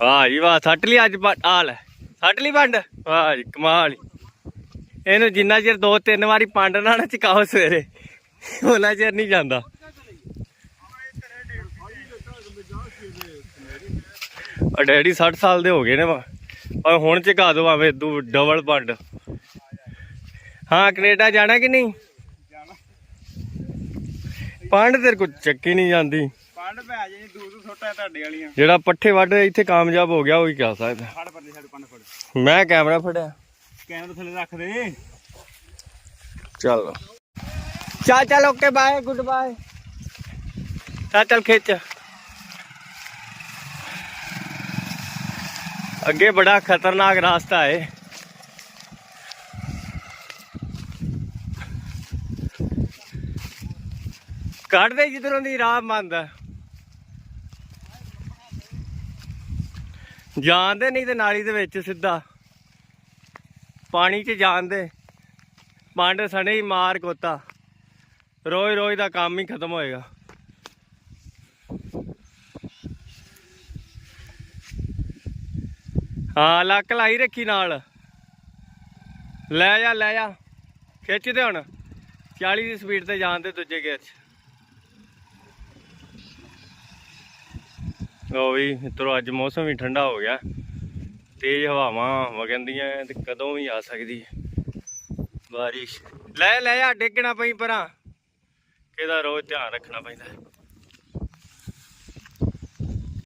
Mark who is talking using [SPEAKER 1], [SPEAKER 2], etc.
[SPEAKER 1] ਵਾਹ ਜੀ ਵਾਹ, ਸੱਟ ਲਈ ਅੱਜ ਪਾ- ਸੱਟ ਲਈ ਪੰਡ ਵਾਹ ਜੀ, ਕਮਾਲ ਇਹਨੂੰ ਜਿੰਨਾ ਚਿਰ ਦੋ ਤਿੰਨ ਵਾਰੀ ਪੰਡ ਨਾ ਨਾ ਚਕਾਓ ਸਵੇਰੇ, ਉਹਨਾਂ ਚਿਰ ਨਹੀਂ ਜਾਂਦਾ। ਆ ਡੈਡੀ 60 ਸਾਲ ਦੇ ਹੋ ਗਏ ਨੇ ਵਾ। ਪਰ ਹੁਣ ਚਕਾ ਦੋ ਆਵੇਂ ਦੂ ਡਬਲ ਪੰਡ। ਹਾਂ, ਕੈਨੇਡਾ ਜਾਣਾ ਕਿ ਨਹੀਂ? ਪੰਡ ਤੇਰੇ ਕੋ ਚੱਕੀ ਨਹੀਂ ਜਾਂਦੀ।
[SPEAKER 2] ਪੰਡ ਪੈ ਜੇ ਦੂਰ ਤੋਂ ਛੋਟਾ ਤੁਹਾਡੇ ਵਾਲੀਆਂ।
[SPEAKER 1] ਜਿਹੜਾ ਪੱਠੇ ਵੱਢ ਇੱਥੇ ਕਾਮਯਾਬ ਹੋ ਗਿਆ ਉਹ ਹੀ ਕਹਿ ਸਕਦਾ
[SPEAKER 2] ਫੜ ਪਰਦੇ ਸਾਡੇ ਪੰਡ ਫੜ।
[SPEAKER 1] ਮੈਂ ਕੈਮਰਾ ਫੜਿਆ।
[SPEAKER 2] ਕੈਮਰਾ ਥੱਲੇ ਰੱਖ ਦੇ।
[SPEAKER 1] ਚੱਲ। ਚੱਲ ਚੱਲ ਓਕੇ ਬਾਏ ਗੁੱਡ ਬਾਏ। ਚੱਲ ਚੱਲ ਖਿੱਚ। ਅੱਗੇ ਬੜਾ ਖਤਰਨਾਕ ਰਾਸਤਾ ਹੈ ਕੱਢ ਦੇ ਜਿੱਧਰੋਂ ਦੀ ਰਾਹ ਬੰਦ ਜਾਣਦੇ ਨਹੀਂ ਤੇ ਨਾਲੀ ਦੇ ਵਿੱਚ ਸਿੱਧਾ। ਪਾਣੀ 'ਚ ਜਾਣਦੇ। ਪੰਡ ਸਣੇ ਹੀ ਮਾਰ ਕੋਤਾ ਰੋਜ਼ ਰੋਜ਼ ਦਾ ਕੰਮ ਹੀ ਖਤਮ ਹੋਏਗਾ। ਹਾਂ, ਲੱਕ ਲਾਈ ਰੱਖੀ ਨਾਲ। ਲੈ ਜਾ ਲੈ ਜਾ। ਖਿੱਚਦੇ ਹੁਣ। 40 ਦੀ ਸਪੀਡ ਤੇ ਜਾਣ ਤੇ ਦੂਜੇ ਗੇਅਰ 'ਚ। ਉਹ ਵੀ ਮਿੱਤਰੋ, ਅੱਜ ਮੌਸਮ ਵੀ ਠੰਡਾ ਹੋ ਗਿਆ। ਤੇਜ਼ ਹਵਾਵਾਂ ਵਗੰਦੀਆਂ ਤੇ ਕਦੋਂ ਵੀ ਆ ਸਕਦੀ ਹੈ ਬਾਰਿਸ਼। ਲੈ ਲੈ ਆ, ਡੇਗਣਾ ਪਈ ਪਰਾਂ। ਕਿਹਦਾ ਰੋਜ਼ ਧਿਆਨ ਰੱਖਣਾ ਪੈਂਦਾ।